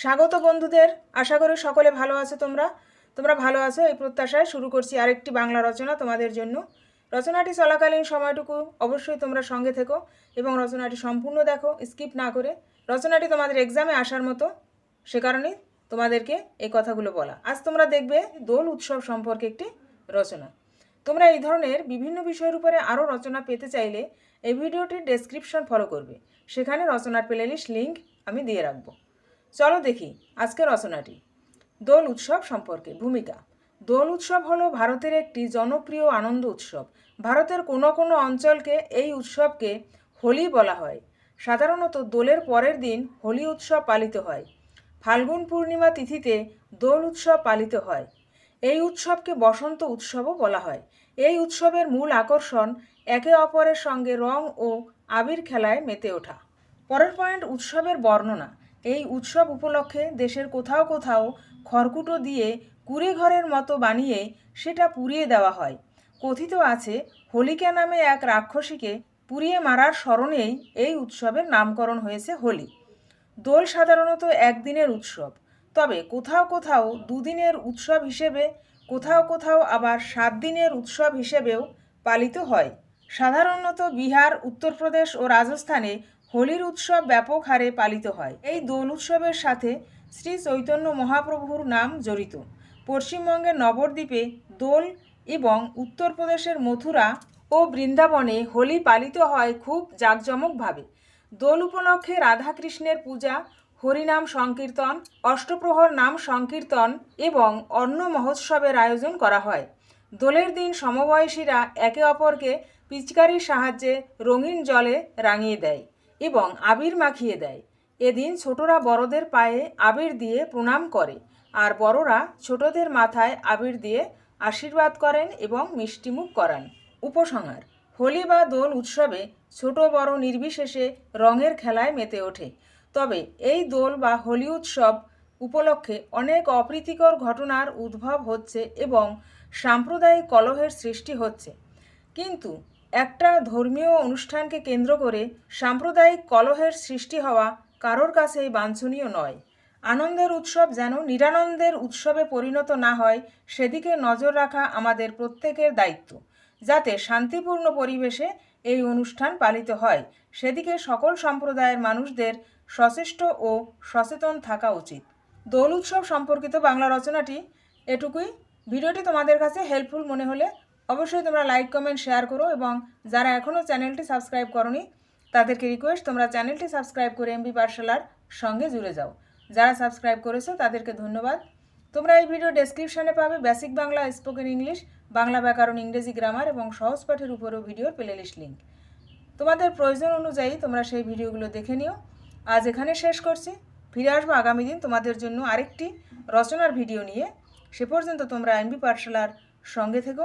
স্বাগত বন্ধুদের। আশা করি সকলে ভালো আছো তোমরা। তোমরা ভালো আছো এই প্রত্যাশায় শুরু করছি আরেকটি বাংলা রচনা তোমাদের জন্য। রচনাটি চলাকালীন সময়টুকু অবশ্যই তোমরা সঙ্গে থেকো এবং রচনাটি সম্পূর্ণ দেখো, স্কিপ না করে। রচনাটি তোমাদের এক্সামে আসার মতো। সে কারণে তোমাদেরকে এই কথাগুলো বলা। আজ তোমরা দেখবে দোল উৎসব সম্পর্কে একটি রচনা। তোমরা এই ধরনের বিভিন্ন বিষয়ের উপরে আরও রচনা পেতে চাইলে এই ভিডিওটির ডেসক্রিপশন ফলো করবে। সেখানে রচনার প্লেলিস্ট লিঙ্ক আমি দিয়ে রাখব। চলো দেখি আজকের রচনাটি। দোল উৎসব সম্পর্কে ভূমিকা। দোল উৎসব হলো ভারতের একটি জনপ্রিয় আনন্দ উৎসব। ভারতের কোনো কোনো অঞ্চলকে এই উৎসবকে হোলি বলা হয়। সাধারণত দোলের পরের দিন হোলি উৎসব পালিত হয়। ফাল্গুন পূর্ণিমা তিথিতে দোল উৎসব পালিত হয়। এই উৎসবকে বসন্ত উৎসবও বলা হয়। এই উৎসবের মূল আকর্ষণ একে অপরের সঙ্গে রং ও আবির খেলায় মেতে ওঠা। পরের পয়েন্ট উৎসবের বর্ণনা। এই উৎসব উপলক্ষে দেশের কোথাও কোথাও খড়কুটো দিয়ে কুড়ে ঘরের মতো বানিয়ে সেটা পুড়িয়ে দেওয়া হয়। কথিত আছে, হোলিকা নামে এক রাক্ষসীকে পুড়িয়ে মারার স্মরণেই এই উৎসবের নামকরণ হয়েছে হোলি। দোল সাধারণত একদিনের উৎসব, তবে কোথাও কোথাও দুদিনের উৎসব হিসেবে, কোথাও কোথাও আবার সাত দিনের উৎসব হিসেবেও পালিত হয়। সাধারণত বিহার, উত্তরপ্রদেশ ও রাজস্থানে হোলির উৎসব ব্যাপক হারে পালিত হয়। এই দোল উৎসবের সাথে শ্রী চৈতন্য মহাপ্রভুর নাম জড়িত। পশ্চিমবঙ্গের নবদ্বীপে দোল এবং উত্তরপ্রদেশের মথুরা ও বৃন্দাবনে হোলি পালিত হয় খুব জাঁকজমকভাবে। দোল উপলক্ষে রাধাকৃষ্ণের পূজা, হরিনাম সংকীর্তন, অষ্টপ্রহর নাম সংকীর্তন এবং অন্ন মহোৎসবের আয়োজন করা হয়। দোলের দিন সমবয়সীরা একে অপরকে পিচকারির সাহায্যে রঙিন জলে রাঙিয়ে দেয়। এবং আবির মাখিয়ে দেয়। এদিন ছোটরা বড়দের পায়ে আবির দিয়ে প্রণাম করে আর বড়রা ছোটদের মাথায় আবির দিয়ে আশীর্বাদ করেন এবং মিষ্টিমুখ করান। উপসংহার, হোলি বা দোল উৎসবে ছোট বড় নির্বিশেষে রঙের খেলায় মেতে ওঠে। তবে এই দোল বা হোলি উৎসব উপলক্ষে অনেক অপ্রীতিকর ঘটনার উদ্ভব হচ্ছে এবং সাম্প্রদায়িক কলহের সৃষ্টি হচ্ছে। কিন্তু একটা ধর্মীয় অনুষ্ঠানকে কেন্দ্র করে সাম্প্রদায়িক কলহের সৃষ্টি হওয়া কারোর কাছেই বাঞ্ছনীয় নয়। আনন্দের উৎসব যেন নিরানন্দের উৎসবে পরিণত না হয়, সেদিকে নজর রাখা আমাদের প্রত্যেকের দায়িত্ব। যাতে শান্তিপূর্ণ পরিবেশে এই অনুষ্ঠান পালিত হয়, সেদিকে সকল সম্প্রদায়ের মানুষদের সচেষ্ট ও সচেতন থাকা উচিত। দোল উৎসব সম্পর্কিত বাংলা রচনাটি এটুকুই। ভিডিওটি তোমাদের কাছে হেল্পফুল মনে হলে অবশ্যই তোমরা লাইক কমেন্ট শেয়ার করো এবং যারা এখনও চ্যানেলটি সাবস্ক্রাইব করনি, তাদেরকে রিকোয়েস্ট তোমরা চ্যানেলটি সাবস্ক্রাইব করে এমবি পাঠশালার সঙ্গে জুড়ে যাও। যারা সাবস্ক্রাইব করেছ, তাদেরকে ধন্যবাদ। তোমরা এই ভিডিও ডেসক্রিপশানে পাবে basic Bangla spoken English Bangla ব্যাকরণ, ইংরেজি গ্রামার এবং সহজ পাঠের উপরেও ভিডিওর প্লেলিস্ট লিঙ্ক তোমাদের প্রয়োজন অনুযায়ী তোমরা সেই ভিডিওগুলো দেখে নিও। আজ এখানে শেষ করছি। ফিরে আসব আগামী দিন তোমাদের জন্য আরেকটি রচনার ভিডিও নিয়ে। সে পর্যন্ত তোমরা এমবি পাঠশালার সঙ্গে থেকো।